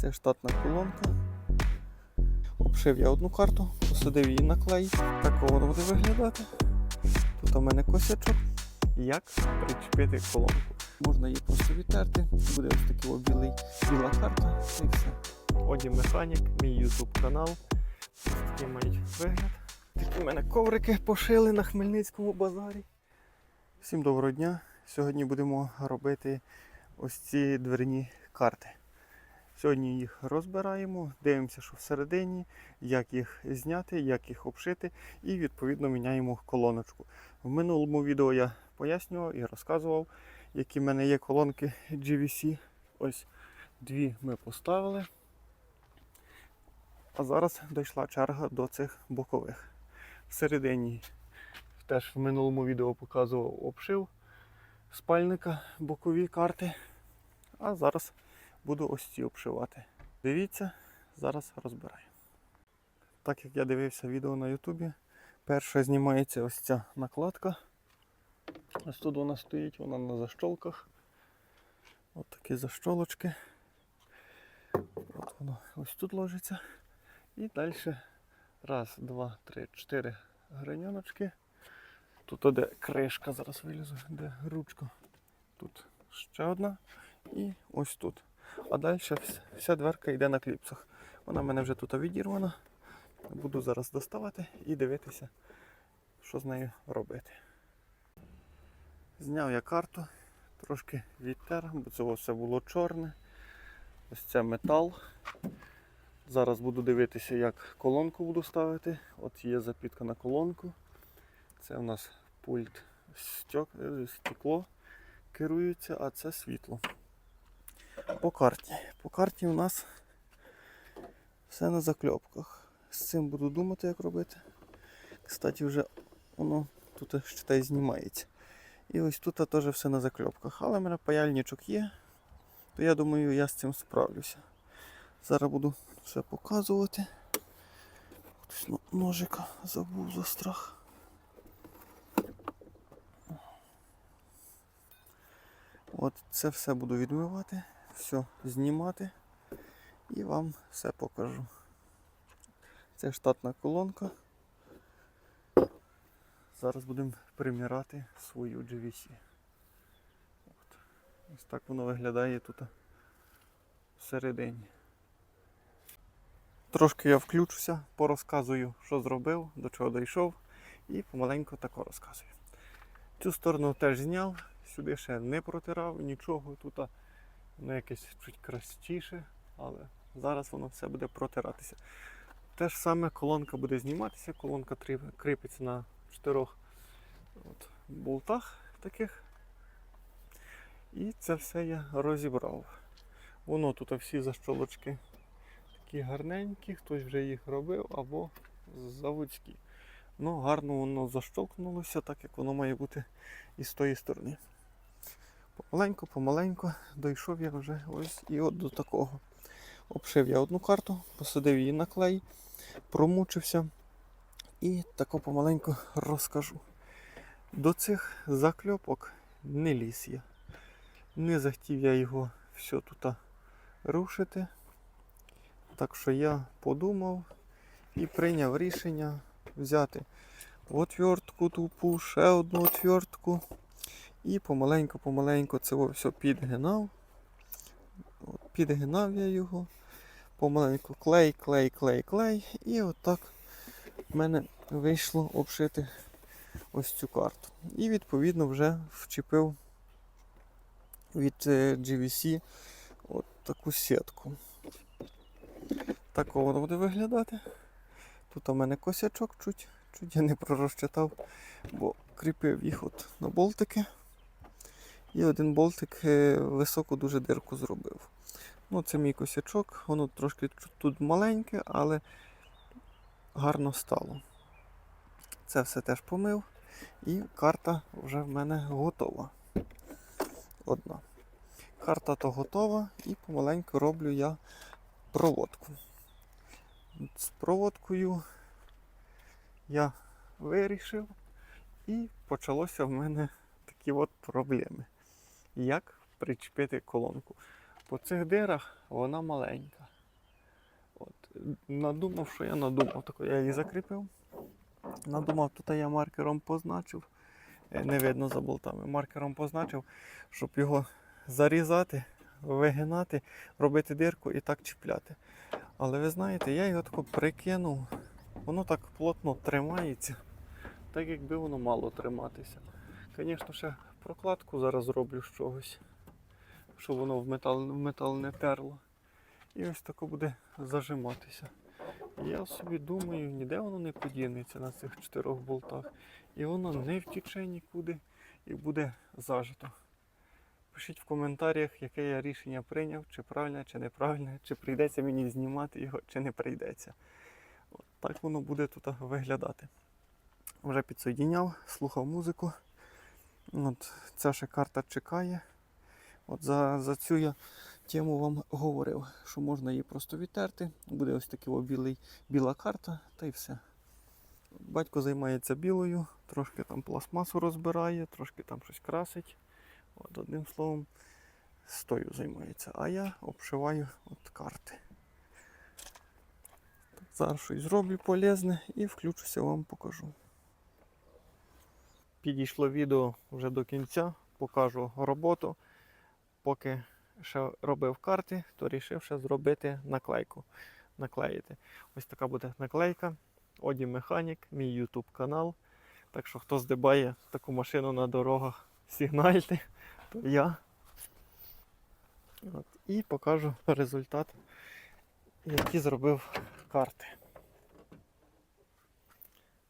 Це штатна колонка. Обшив я одну карту, посадив її на клей. Так воно буде виглядати. Тут у мене косячок. Як причепити колонку. Можна її просто відтерти. Буде ось такий білий, біла карта і все. Оді механік, мій YouTube канал. Ось такий мають вигляд. Такі в мене коврики пошили на Хмельницькому базарі. Всім доброго дня. Сьогодні будемо робити ось ці дверні карти. Сьогодні їх розбираємо, дивимося, що всередині, як їх зняти, як їх обшити, і відповідно міняємо колоночку. В минулому відео я пояснював і розказував, які в мене є колонки GVC. Ось дві ми поставили. А зараз дійшла черга до цих бокових. Всередині теж в минулому відео показував обшив спальника бокові карти. А зараз буду ось ці обшивати. Дивіться, зараз розбираю. Так як я дивився відео на Ютубі, перша знімається ось ця накладка. Ось тут вона стоїть, вона на защолках. Ось такі защолочки. От воно ось тут ложиться. І далі раз, два, три, чотири граньоночки. Тут де кришка, зараз вилізу, де ручка. Тут ще одна. І ось тут. А далі вся дверка йде на кліпсах. Вона в мене вже тут відірвана. Буду зараз доставати і дивитися, що з нею робити. Зняв я карту, трошки відтер, бо це все було чорне. Ось це метал. Зараз буду дивитися, як колонку буду ставити. От є запітка на колонку. Це у нас пульт е, стекло керується, а це світло. По карті. По карті у нас все на закльопках. З цим буду думати, як робити. Кстати, вже воно тут ще й знімається. І ось тут теж все на закльопках. Але в мене паяльничок є, то я думаю, я з цим справлюся. Зараз буду все показувати. Хтось ножика забув за страх. От це все буду відмивати, все знімати і вам все покажу. Це штатна колонка. Зараз будемо приміряти свою GVC. От. Ось так воно виглядає тут всередині. Трошки я включуся, порозказую, що зробив, до чого дійшов, і помаленьку тако розказую. Цю сторону теж зняв, сюди ще не протирав нічого. Тут воно якесь чуть красивіше, але зараз воно все буде протиратися. Те ж саме колонка буде зніматися, колонка кріпиться на чотирьох от, болтах таких. І це все я розібрав. Воно тут всі защолочки такі гарненькі, хтось вже їх робив або заводські. Ну, гарно воно защолкнулося, так як воно має бути і з тої сторони. Помаленьку, помаленьку дійшов я вже ось і от до такого. Обшив я одну карту, посадив її на клей, промучився і тако помаленьку розкажу. До цих закльопок не ліз я. Не захотів я його все тут рушити. Так що я подумав і прийняв рішення взяти отвертку тупу, ще одну отвертку. І помаленьку-помаленьку це все підгинав. Підгинав я його. Помаленьку клей, клей, клей, клей. І отак в мене вийшло обшити ось цю карту. І відповідно вже вчепив від е, GVC от таку сітку. Так воно буде виглядати. Тут у мене косячок чуть, чуть я не пророзчитав, бо кріпив їх от на болтики. І один болтик е, високу дуже дирку зробив. Ну, це мій косячок, воно трошки тут маленьке, але гарно стало. Це все теж помив. І карта вже в мене готова. Одна. Карта то готова і помаленьку роблю я проводку. З проводкою я вирішив і почалося в мене такі от проблеми. Як причепити колонку. По цих дирах вона маленька. надумав, що я надумав. Тако я її закріпив. Надумав, тут я маркером позначив. Е, Не видно за болтами. Маркером позначив, щоб його зарізати, вигинати, робити дирку і так чіпляти. Але ви знаєте, я його тако прикинув. Воно так плотно тримається, так якби воно мало триматися. Звісно, ще прокладку зараз зроблю з чогось, щоб воно в метал, в метал не терло. І ось тако буде зажиматися. Я собі думаю, ніде воно не подінеться на цих чотирьох болтах. І воно не втіче нікуди і буде зажито. Пишіть в коментарях, яке я рішення прийняв, чи правильне, чи неправильне, чи прийдеться мені знімати його, чи не прийдеться. От так воно буде тут виглядати. Вже підсоєдіняв, слухав музику. От ця ще карта чекає. От за, за цю я тему вам говорив, що можна її просто відтерти. Буде ось такий білий, біла карта, та й все. Батько займається білою, трошки там пластмасу розбирає, трошки там щось красить. От, одним словом, стою займається. А я обшиваю от карти. Зараз щось зроблю полезне і включуся, вам покажу. Підійшло відео вже до кінця, покажу роботу. Поки ще робив карти, то вирішив ще зробити наклейку. Наклеїти. Ось така буде наклейка. Оді Механік, мій YouTube канал. Так що хто здибає таку машину на дорогах, сигнальте, то я. От. І покажу результат, який зробив карти.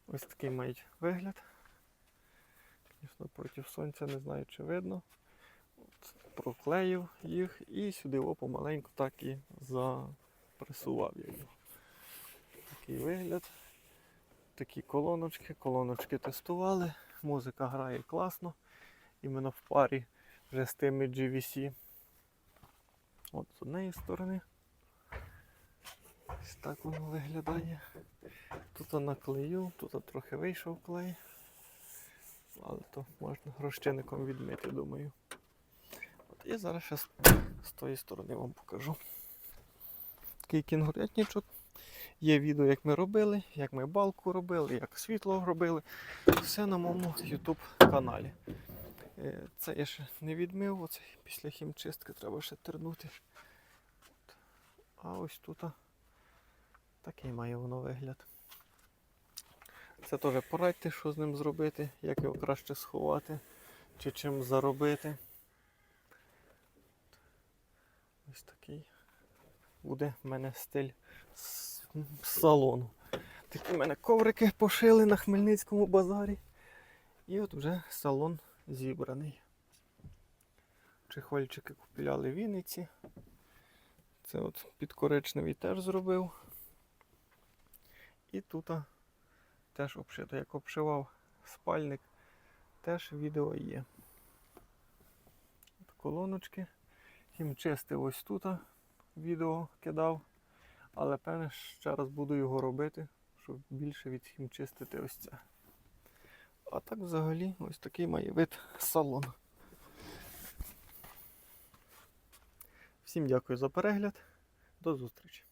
Ось такий мають вигляд. Звісно, проти сонця не знаю, чи видно. От, проклеїв їх і сюди о, помаленьку так і запресував я його. Такий вигляд. Такі колоночки. Колоночки тестували. Музика грає класно. Іменно в парі вже з тими GVC. От з однієї сторони. Ось так воно виглядає. Тут наклею, тут трохи вийшов клей. Але то можна розчинником відмити, думаю. От, і зараз ще з, з тої сторони вам покажу. Такий кінгурятничок. Є відео, як ми робили, як ми балку робили, як світло робили. Все на моєму YouTube каналі. Е, Це я ще не відмив, оце після хімчистки треба ще тернути. А ось тут такий має воно вигляд. Це теж порадьте, що з ним зробити, як його краще сховати, чи чим заробити. Ось такий буде в мене стиль салону. Такі в мене коврики пошили на Хмельницькому базарі. І от вже салон зібраний. Чехольчики купляли в Вінниці. Це от підкоричневий теж зробив. І тут теж обшито. Як обшивав спальник, теж відео є. От колоночки. Тим чистив ось тут відео кидав. Але певне ще раз буду його робити, щоб більше від хімчистити ось це. А так взагалі ось такий має вид салон. Всім дякую за перегляд. До зустрічі!